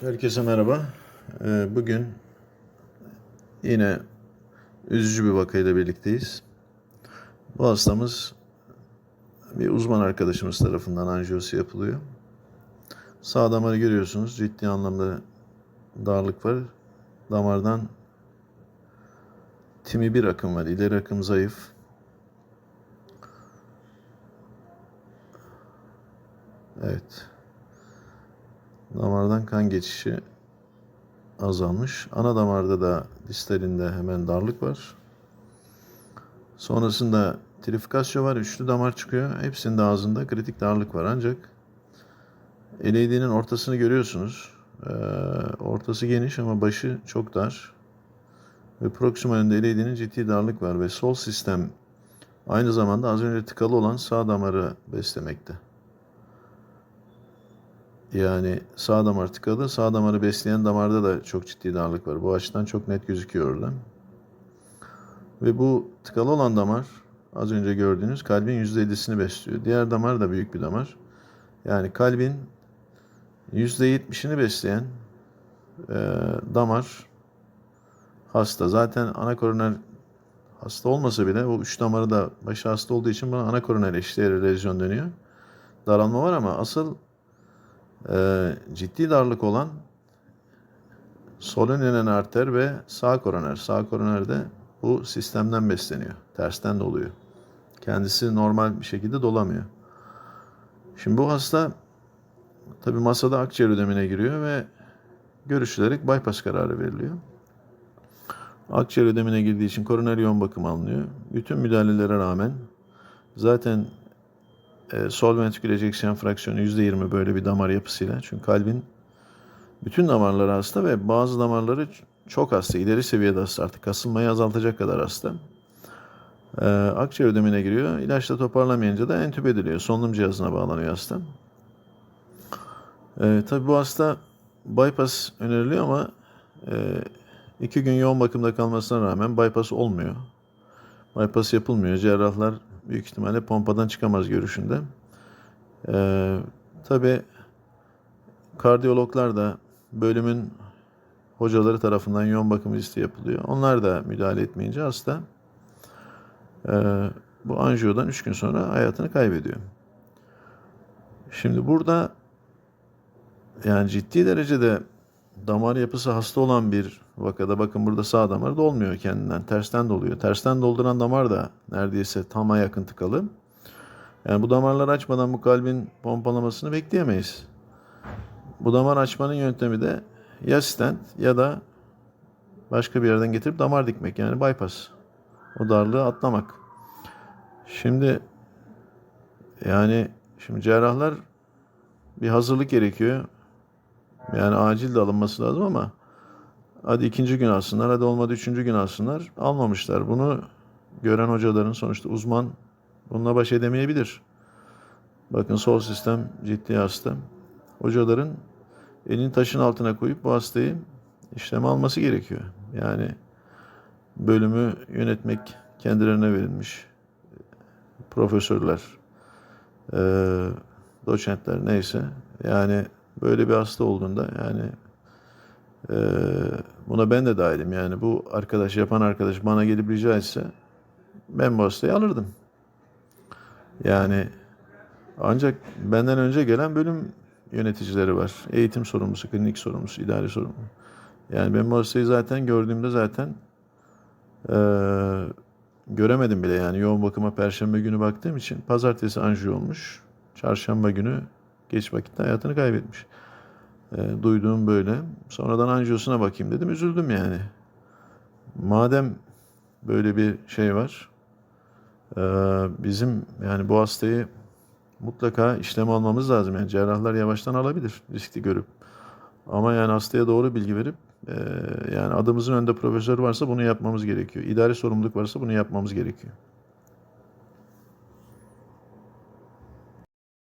Herkese merhaba. Ee, Bugün yine üzücü bir vakayla birlikteyiz. Bu hastamız bir uzman arkadaşımız tarafından anjiyosu yapılıyor. Sağ damarı görüyorsunuz. Ciddi anlamda darlık var. Damardan timi bir akım var. İleri akım zayıf. Evet. Damardan kan geçişi azalmış. Ana damarda da distalinde hemen darlık var. Sonrasında trifikasyon var. Üçlü damar çıkıyor. Hepsinin ağzında kritik darlık var. Ancak LAD'nin ortasını görüyorsunuz. Ee, ortası geniş ama başı çok dar. Ve proksimalinde LAD'nin ciddi darlık var. Ve sol sistem aynı zamanda az önce tıkalı olan sağ damarı beslemekte. Yani sağ damar tıkalı, sağ damarı besleyen damarda da çok ciddi darlık var. Bu açıdan çok net gözüküyor orada. Ve bu tıkalı olan damar az önce gördüğünüz kalbin %50'sini besliyor. Diğer damar da büyük bir damar. Yani kalbin %70'ini besleyen e, damar hasta. Zaten ana koroner hasta olmasa bile o üç damarı da başı hasta olduğu için buna ana koroner eşdeğeri lezyon dönüyor. Daralma var ama asıl e, ciddi darlık olan solun inen arter ve sağ koroner. Sağ koroner de bu sistemden besleniyor. Tersten doluyor. Kendisi normal bir şekilde dolamıyor. Şimdi bu hasta tabi masada akciğer ödemine giriyor ve görüşülerek bypass kararı veriliyor. Akciğer ödemine girdiği için koroner yoğun bakım alınıyor. Bütün müdahalelere rağmen zaten e, sol ejeksiyon fraksiyonu %20 böyle bir damar yapısıyla. Çünkü kalbin bütün damarları hasta ve bazı damarları çok hasta, ileri seviyede hasta artık kasılmayı azaltacak kadar hasta. E, akciğer ödemine giriyor. İlaçla toparlamayınca da entübe ediliyor. Solunum cihazına bağlanıyor hasta. E, tabii bu hasta bypass öneriliyor ama e, iki gün yoğun bakımda kalmasına rağmen bypass olmuyor. Bypass yapılmıyor. Cerrahlar büyük ihtimalle pompadan çıkamaz görüşünde. Ee, Tabi kardiyologlar da bölümün hocaları tarafından yoğun bakım listi yapılıyor. Onlar da müdahale etmeyince hasta e, bu anjiyodan 3 gün sonra hayatını kaybediyor. Şimdi burada yani ciddi derecede damar yapısı hasta olan bir vakada bakın burada sağ damar dolmuyor kendinden. Tersten doluyor. Tersten dolduran damar da neredeyse tama yakın tıkalı. Yani bu damarları açmadan bu kalbin pompalamasını bekleyemeyiz. Bu damar açmanın yöntemi de ya stent ya da başka bir yerden getirip damar dikmek yani bypass. O darlığı atlamak. Şimdi yani şimdi cerrahlar bir hazırlık gerekiyor. Yani acil de alınması lazım ama hadi ikinci gün alsınlar, hadi olmadı üçüncü gün alsınlar. Almamışlar. Bunu gören hocaların sonuçta uzman bununla baş edemeyebilir. Bakın sol sistem ciddi hasta. Hocaların elini taşın altına koyup bu hastayı işleme alması gerekiyor. Yani bölümü yönetmek kendilerine verilmiş profesörler, doçentler neyse. Yani böyle bir hasta olduğunda yani e, buna ben de dahilim. Yani bu arkadaş yapan arkadaş bana gelip rica etse ben bu hastayı alırdım. Yani ancak benden önce gelen bölüm yöneticileri var. Eğitim sorumlusu, klinik sorumlusu, idari sorumlu. Yani ben bu hastayı zaten gördüğümde zaten e, göremedim bile yani yoğun bakıma perşembe günü baktığım için pazartesi anjiyo olmuş. Çarşamba günü geç vakitte hayatını kaybetmiş. E, duyduğum böyle. Sonradan anjiyosuna bakayım dedim. Üzüldüm yani. Madem böyle bir şey var, e, bizim yani bu hastayı mutlaka işlem almamız lazım. Yani cerrahlar yavaştan alabilir riskli görüp. Ama yani hastaya doğru bilgi verip e, yani adımızın önünde profesör varsa bunu yapmamız gerekiyor. İdari sorumluluk varsa bunu yapmamız gerekiyor.